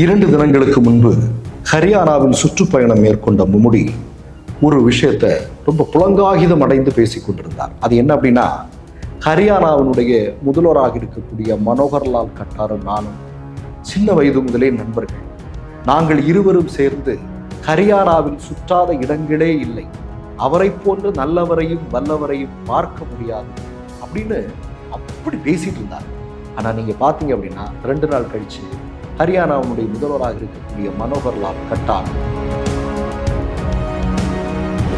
இரண்டு தினங்களுக்கு முன்பு ஹரியானாவில் சுற்றுப்பயணம் மேற்கொண்ட மும்முடி ஒரு விஷயத்தை ரொம்ப புலங்காகிதம் அடைந்து பேசிக் கொண்டிருந்தார். அது என்ன அப்படின்னா ஹரியானாவினுடைய முதல்வராக இருக்கக்கூடிய மனோகர்லால் கட்டாரும் நானும் சின்ன வயது முதலே நண்பர்கள். நாங்கள் இருவரும் சேர்ந்து ஹரியானாவில் சுற்றாத இடங்களே இல்லை. அவரை போன்ற நல்லவரையும் வல்லவரையும் பார்க்க முடியாது அப்படின்னு அப்படி பேசிட்டு இருந்தார். ஆனால் நீங்கள் பார்த்தீங்க அப்படின்னா ரெண்டு நாள் கழிச்சு ஹரியானாவுடைய முதல்வராக இருக்கக்கூடிய மனோகர்லால் கட்டார்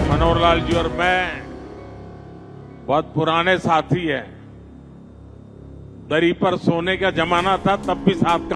मनोहर लाल जी और मैं बहुत पुराने साथी हैं दरी पर सोने का जमाना था तब भी साथ का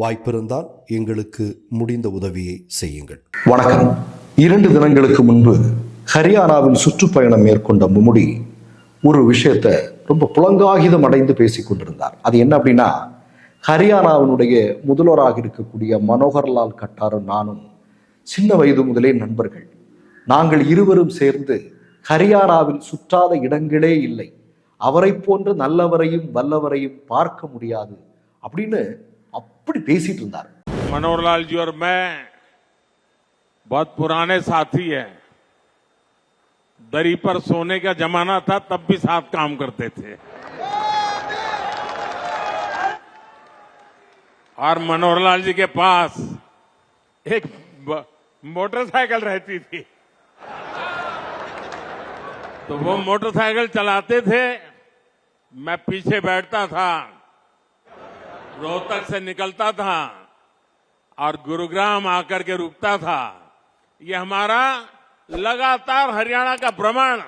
வாய்ப்பிருந்தால் எங்களுக்கு முடிந்த உதவியை செய்யுங்கள். வணக்கம். இரண்டு தினங்களுக்கு முன்பு ஹரியானாவில் சுற்றுப்பயணம் மேற்கொண்ட மும்முடி ஒரு விஷயத்தை ரொம்ப புலங்காகிதம் அடைந்து பேசிக் கொண்டிருந்தார். அது என்ன அப்படின்னா ஹரியானாவினுடைய முதல்வராக இருக்கக்கூடிய மனோகர்லால் கட்டாரும் நானும் சின்ன வயது முதலே நண்பர்கள். நாங்கள் இருவரும் சேர்ந்து ஹரியானாவில் சுற்றாத இடங்களே இல்லை. அவரை போன்ற நல்லவரையும் வல்லவரையும் பார்க்க முடியாது அப்படின்னு அப்படி பேசிட்டு இருந்தார் मनोहर लाल जी और मैं बहुत पुराने साथी हैं दरी पर सोने का जमाना था तब भी साथ काम करते थे और मनोहर लाल जी के पास एक ब- मोटरसाइकिल रहती थी तो वो मोटरसाइकिल चलाते थे मैं पीछे बैठता था रोहतक से निकलता था और गुरुग्राम आकर के रुकता था ये हमारा लगातार हरियाणा का भ्रमण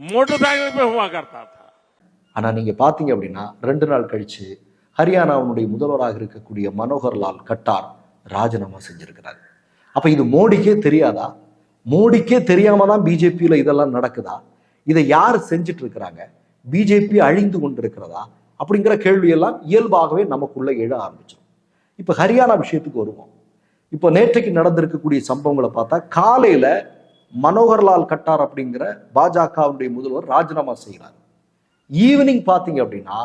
मोटरसाइकिल पे हुआ करता था ஆனா நீங்க பாத்தீங்க அப்படின்னா ரெண்டு நாள் கழிச்சு ஹரியானாவுடைய முதல்வராக இருக்கக்கூடிய மனோகர்லால் கட்டார் ராஜினாமா செஞ்சிருக்கிறார் அப்ப இது மோடிக்கே தெரியாதா மோடிக்கே தெரியாம தான் பிஜேபியில இதெல்லாம் நடக்குதா இதை யார் செஞ்சுட்டு இருக்கிறாங்க பிஜேபி அழிந்து கொண்டிருக்கிறதா அப்படிங்கிற கேள்வியெல்லாம் இயல்பாகவே நமக்குள்ளே எழ ஆரம்பிச்சிடும் இப்போ ஹரியானா விஷயத்துக்கு வருவோம். இப்போ நேற்றைக்கு நடந்திருக்கக்கூடிய சம்பவங்களை பார்த்தா காலையில் மனோகர்லால் கட்டார் அப்படிங்கிற பாஜகவுடைய முதல்வர் ராஜினாமா செய்கிறார். ஈவினிங் பார்த்தீங்க அப்படின்னா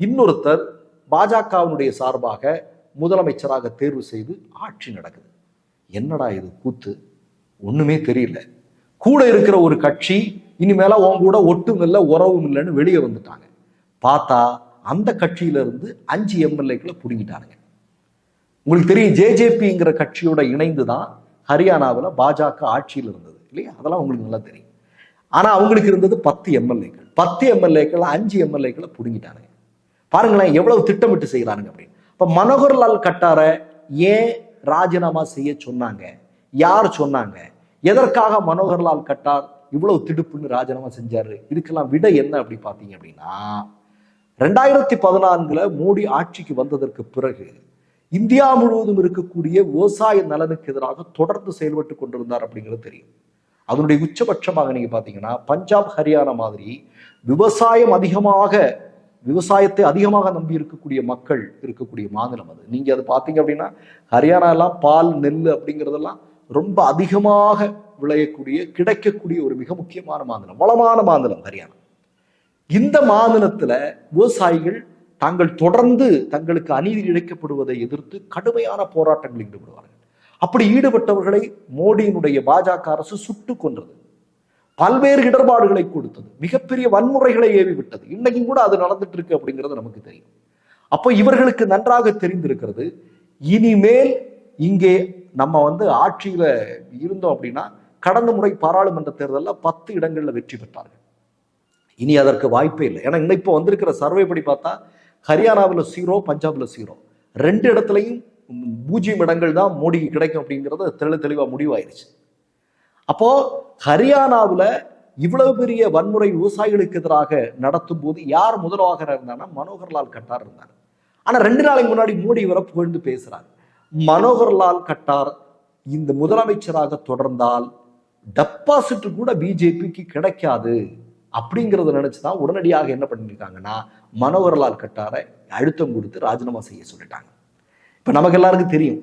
இன்னொருத்தர் பாஜகவினுடைய சார்பாக முதலமைச்சராக தேர்வு செய்து ஆட்சி நடக்குது. என்னடா இது கூத்து? ஒன்றுமே தெரியல. கூட இருக்கிற ஒரு கட்சி இனிமேல உன் கூட ஒட்டும் இல்லை உறவும் இல்லைன்னு வெளியே வந்துட்டாங்க. பார்த்தா அந்த கட்சியில இருந்து அஞ்சு எம்எல்ஏக்களை புடுங்கிட்டானுங்க. உங்களுக்கு தெரியும் ஜேஜேபிங்கிற கட்சியோட இணைந்து தான் ஹரியானாவில் பாஜக ஆட்சியில் இருந்தது இல்லையா? அதெல்லாம் உங்களுக்கு நல்லா தெரியும். ஆனா அவங்களுக்கு இருந்தது பத்து எம்எல்ஏக்கள். பத்து எம்எல்ஏக்கள் அஞ்சு எம்எல்ஏக்களை புடுங்கிட்டானுங்க. பாருங்களேன் எவ்வளவு திட்டமிட்டு செய்கிறானுங்க அப்படின்னு. இப்ப மனோகர்லால் கட்டார ஏன் ராஜினாமா செய்ய சொன்னாங்க? யார் சொன்னாங்க? எதற்காக மனோகர்லால் கட்டார் இவ்வளவு திடுப்புன்னு ராஜினாமா செஞ்சாரு? இதுக்கெல்லாம் விட என்ன அப்படி பார்த்தீங்க அப்படின்னா ரெண்டாயிரத்தி பதினான்குல மோடி ஆட்சிக்கு வந்ததற்கு பிறகு இந்தியா முழுவதும் இருக்கக்கூடிய விவசாய நலனுக்கு எதிராக தொடர்ந்து செயல்பட்டு கொண்டிருந்தார் அப்படிங்கிறது தெரியும். அதனுடைய உச்சபட்சமாக நீங்க பாத்தீங்கன்னா பஞ்சாப் ஹரியானா மாதிரி விவசாயம் அதிகமாக விவசாயத்தை அதிகமாக நம்பி இருக்கக்கூடிய மக்கள் இருக்கக்கூடிய மாநிலம் அது. நீங்க அது பாத்தீங்க அப்படின்னா ஹரியானா எல்லாம் பால் நெல் அப்படிங்கிறதெல்லாம் ரொம்ப அதிகமாக விளையக்கூடிய கிடைக்கக்கூடிய ஒரு மிக முக்கியமான மாநிலம் வளமான மாநிலம் ஹரியானா. இந்த மாநிலத்துல விவசாயிகள் தாங்கள் தொடர்ந்து தங்களுக்கு அநீதி இழைக்கப்படுவதை எதிர்த்து கடுமையான போராட்டங்களில் ஈடுபடுவார்கள் அப்படி ஈடுபட்டவர்களை மோடியினுடைய பாஜக அரசு சுட்டு கொன்றது. பல்வேறு இடர்பாடுகளை கொடுத்தது. மிகப்பெரிய வன்முறைகளை ஏவி விட்டது இன்னைக்கும் கூட அது நடந்துட்டு இருக்கு அப்படிங்கிறது நமக்கு தெரியும். அப்போ இவர்களுக்கு நன்றாக தெரிந்திருக்கிறது இனிமேல் இங்கே நம்ம வந்து ஆட்சியில இருந்தோம் அப்படின்னா கடந்த முறை பாராளுமன்ற தேர்தலில் பத்து இடங்களில் வெற்றி பெற்றார்கள். இனி அதற்கு வாய்ப்பே இல்லை. ஏன்னா இன்னும் இப்போ வந்திருக்கிற சர்வே படி பார்த்தா ஹரியானாவில் சீரோ பஞ்சாபில் சீரோ ரெண்டு இடத்துலையும் பூஜ்ஜியம் இடங்கள் தான் மோடிக்கு கிடைக்கும் அப்படிங்கிறது தெளி தெளிவாக முடிவாயிருச்சு. அப்போது ஹரியானாவில் இவ்வளவு பெரிய வன்முறை விவசாயிகளுக்கு எதிராக நடத்தும் போது யார் முதல்வாக இருந்தாங்கன்னா மனோகர்லால் கட்டார் இருந்தார். ஆனால் ரெண்டு நாளைக்கு முன்னாடி மோடி இவரை புகழ்ந்து பேசுகிறார் மனோகர்லால் கட்டார் இந்த முதலமைச்சராக தொடர்ந்தால் டெபாசிட் கூட பிஜேபிக்கு கிடைக்காது. அப்படிங்கறத நினைச்சுதான் உடனடியாக என்ன பண்ணியிருக்காங்கன்னா மனோகர்லால் கட்டாரை அழுத்தம் கொடுத்து ராஜினாமா செய்ய சொல்லிட்டாங்க. இப்போ நமக்கு எல்லாருக்கும் தெரியும்.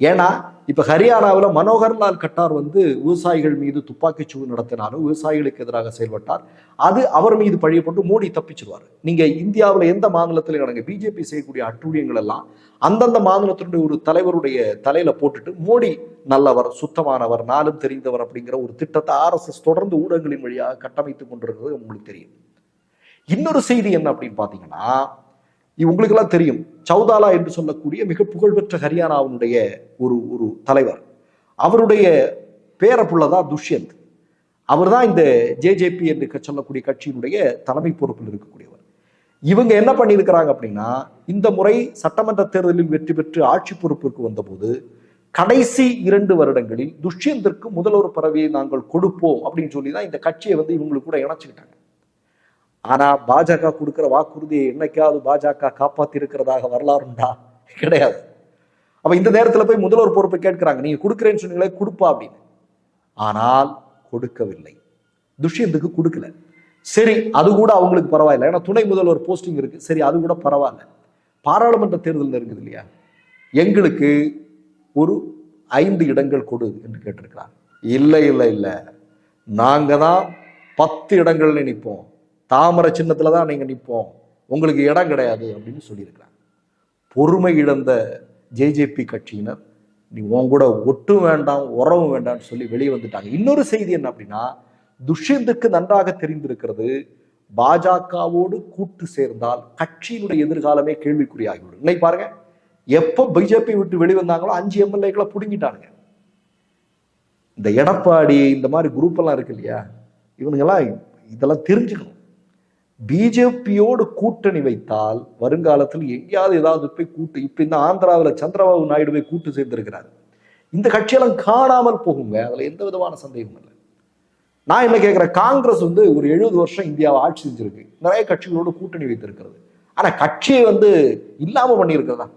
ஏன்னா இப்போ ஹரியானாவில் மனோகர்லால் கட்டார் வந்து விவசாயிகள் மீது துப்பாக்கிச்சூடு நடத்தினாலும் விவசாயிகளுக்கு எதிராக செயல்பட்டார். அது அவர் மீது பழியப்பட்டு மோடி தப்பிச்சிருவார். நீங்கள் இந்தியாவில் எந்த மாநிலத்தில் நடங்க பிஜேபி செய்யக்கூடிய அட்டூழியங்கள் எல்லாம் அந்தந்த மாநிலத்தினுடைய ஒரு தலைவருடைய தலையில போட்டுட்டு மோடி நல்லவர் சுத்தமானவர் நாளும் தெரிந்தவர் அப்படிங்கிற ஒரு திட்டத்தை ஆர்எஸ்எஸ் தொடர்ந்து ஊடகங்களின் வழியாக கட்டமைத்துக் கொண்டிருக்கிறது உங்களுக்கு தெரியும். இன்னொரு செய்தி என்ன அப்படின்னு பார்த்தீங்கன்னா உங்களுக்கெல்லாம் தெரியும் சௌதாலா என்று சொல்லக்கூடிய மிக புகழ்பெற்ற ஹரியானாவினுடைய ஒரு ஒரு தலைவர். அவருடைய பேரப்புள்ளதான் துஷ்யந்த். அவர் தான் இந்த ஜேஜேபி என்று சொல்லக்கூடிய கட்சியினுடைய தலைமை பொறுப்பில் இருக்கக்கூடியவர். இவங்க என்ன பண்ணியிருக்கிறாங்க அப்படின்னா இந்த முறை சட்டமன்ற தேர்தலில் வெற்றி பெற்று ஆட்சி பொறுப்பிற்கு வந்தபோது கடைசி இரண்டு வருடங்களில் துஷ்யந்திற்கு முதல்வர் பறவையை நாங்கள் கொடுப்போம் அப்படின்னு சொல்லி தான் இந்த கட்சியை வந்து இவங்களுக்கு கூட இணைச்சுக்கிட்டாங்க. ஆனா பாஜக கொடுக்குற வாக்குறுதியை என்னைக்காவது பாஜக காப்பாத்தி இருக்கிறதாக வரலாறுண்டா? கிடையாது. அப்ப இந்த நேரத்துல போய் முதல்வர் பொறுப்பை கேட்கிறாங்க. நீங்க கொடுக்குறேன்னு சொன்னீங்களே கொடுப்பா அப்படின்னு. ஆனால் கொடுக்கவில்லை. துஷ்யந்துக்கு கொடுக்கல. சரி அது கூட அவங்களுக்கு பரவாயில்ல. ஏன்னா துணை முதல்வர் போஸ்டிங் இருக்கு. சரி அது கூட பரவாயில்ல. பாராளுமன்ற தேர்தல் இருக்குது இல்லையா? எங்களுக்கு ஒரு ஐந்து இடங்கள் கொடு என்று கேட்டிருக்கிறார். இல்லை இல்லை இல்லை. நாங்கள் தான் பத்து இடங்கள்ல நிற்போம் தாமரை சின்னத்துல தான் நீங்கள் நிற்போம் உங்களுக்கு இடம் கிடையாது அப்படின்னு சொல்லியிருக்கிறாங்க. பொறுமை இழந்த ஜேஜேபி கட்சியினர் நீ உன் கூட ஒட்டும் வேண்டாம் உறவும் வேண்டாம்னு சொல்லி வெளியே வந்துட்டாங்க. இன்னொரு செய்தி என்ன அப்படின்னா துஷ்யந்துக்கு நன்றாக தெரிந்திருக்கிறது பாஜகவோடு கூட்டு சேர்ந்தால் கட்சியினுடைய எதிர்காலமே கேள்விக்குறியாகிவிடும். இன்னைக்கு பாருங்க எப்போ பிஜேபி விட்டு வெளிவந்தாங்களோ அஞ்சு எம்எல்ஏக்களை பிடுங்கிட்டானுங்க. இந்த எடப்பாடி இந்த மாதிரி குரூப் எல்லாம் இருக்கு இல்லையா? இவனுங்கெல்லாம் இதெல்லாம் தெரிஞ்சுக்கணும். பிஜேபியோடு கூட்டணி வைத்தால் வருங்காலத்தில் எங்கேயாவது ஏதாவது போய் கூட்டு இப்ப இந்த ஆந்திராவில் சந்திரபாபு போய் கூட்டு சேர்ந்திருக்கிறார். இந்த கட்சியெல்லாம் காணாமல் போகுங்க. அதுல எந்த விதமான சந்தேகமும் இல்லை. நான் என்ன கேட்கிறேன் காங்கிரஸ் வந்து ஒரு எழுபது வருஷம் இந்தியாவை ஆட்சி செஞ்சிருக்கு. நிறைய கட்சிகளோடு கூட்டணி வைத்திருக்கிறது. ஆனா கட்சியை வந்து இல்லாம பண்ணியிருக்கிறதா?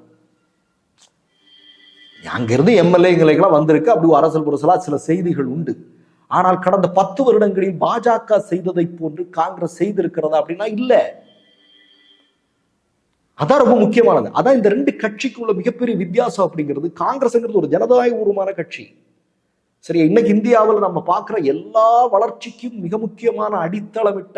அங்கிருந்து எம்எல்ஏங்களுக்கெல்லாம் வந்திருக்கு. அப்படி அரசல் புரசலா சில செய்திகள் உண்டு. ஆனால் கடந்த பத்து வருடங்களில் பாஜக செய்ததை போன்று காங்கிரஸ் செய்திருக்கிறதா அப்படின்னா இல்லை. அதான் ரொம்ப முக்கியமானது. அதான் இந்த ரெண்டு கட்சிக்கு உள்ள மிகப்பெரிய வித்தியாசம் அப்படிங்கிறது. காங்கிரஸ்ங்கிறது ஒரு ஜனநாயகபூர்வமான கட்சி. சரி இன்னைக்கு இந்தியாவில் நம்ம பார்க்குற எல்லா வளர்ச்சிக்கும் மிக முக்கியமான அடித்தளமிட்ட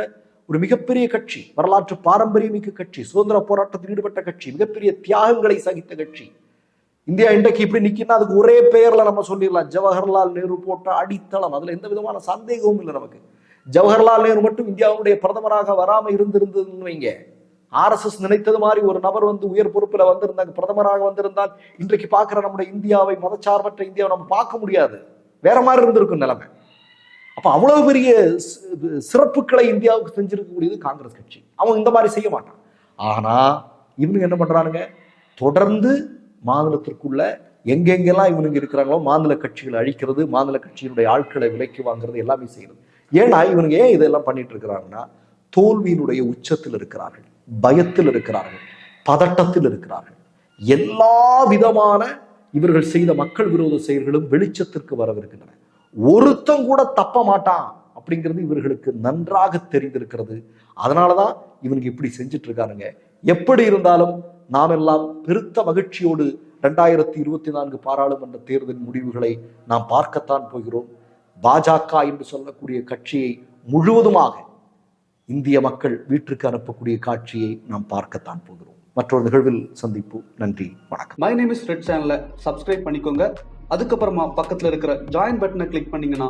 ஒரு மிகப்பெரிய கட்சி. வரலாற்று பாரம்பரியமிக்க கட்சி. சுதந்திர போராட்டத்தில் ஈடுபட்ட கட்சி. மிகப்பெரிய தியாகங்களை சகித்த கட்சி. இந்தியா இன்றைக்கு இப்படி நிக்கினா அதுக்கு ஒரே பெயரில் நம்ம சொல்லிடலாம். ஜவஹர்லால் நேரு போட்ட அடித்தளம். அதில் எந்த விதமான சந்தேகமும் இல்லை நமக்கு. ஜவஹர்லால் நேரு மட்டும் இந்தியாவுடைய பிரதமராக வராமல் இருந்திருந்ததுன்னு வைங்க. ஆர்எஸ்எஸ் நினைத்தது மாதிரி ஒரு நபர் வந்து உயர் பொறுப்பில் வந்திருந்தாங்க பிரதமராக வந்திருந்தால் இன்றைக்கு பார்க்குற நம்முடைய இந்தியாவை மதச்சார்பற்ற இந்தியாவை நம்ம பார்க்க முடியாது. வேற மாதிரி இருந்திருக்கும் நிலைமை. அப்போ அவ்வளவு பெரிய சிறப்புகளை இந்தியாவுக்கு செஞ்சிருக்கக்கூடியது காங்கிரஸ் கட்சி. அவன் இந்த மாதிரி செய்ய மாட்டான். ஆனால் இன்னும் என்ன பண்ணுறானுங்க தொடர்ந்து மாநிலத்திற்குள்ள எங்கெங்கெல்லாம் இவனுங்க இருக்கிறாங்களோ மாநில கட்சிகளை அழிக்கிறது மாநில கட்சியினுடைய ஆட்களை விலைக்கு வாங்குறது எல்லாமே செய்யறது. ஏன்னா இவனுங்க ஏன் இதெல்லாம் பண்ணிட்டு இருக்கிறாங்கன்னா தோல்வியினுடைய உச்சத்தில் இருக்கிறார்கள் பயத்தில் இருக்கிறார்கள் பதட்டத்தில் இருக்கிறார்கள். எல்லா விதமான இவர்கள் செய்த மக்கள் விரோத செயல்களும் வெளிச்சத்திற்கு வரவிருக்கின்றன. ஒருத்தம் கூட தப்ப மாட்டான் அப்படிங்கிறது இவர்களுக்கு நன்றாக தெரிந்திருக்கிறது. அதனாலதான் இவனுக்கு இப்படி செஞ்சுட்டு இருக்காருங்க எப்படி இருந்தாலும் நாம் எல்லாம் பெருத்த மகிழ்ச்சியோடு ரெண்டாயிரத்தி இருபத்தி நான்கு பாராளுமன்ற தேர்தல் முடிவுகளை நாம் பார்க்கத்தான் போகிறோம். பாஜக என்று சொல்லக்கூடிய கட்சியை முழுவதுமாக இந்திய மக்கள் வீட்டிற்கு அனுப்பக்கூடிய காட்சியை நாம் பார்க்கத்தான் போகிறோம். மற்றொரு நிகழ்வில் சந்திப்பு. நன்றி வணக்கம். மை நேம் இஸ் ரெட் சேனலை சப்ஸ்கிரைப் பண்ணிக்கோங்க. அதுக்கப்புறமா பக்கத்தில் இருக்கிற ஜாயின் பட்டனை கிளிக் பண்ணீங்கன்னா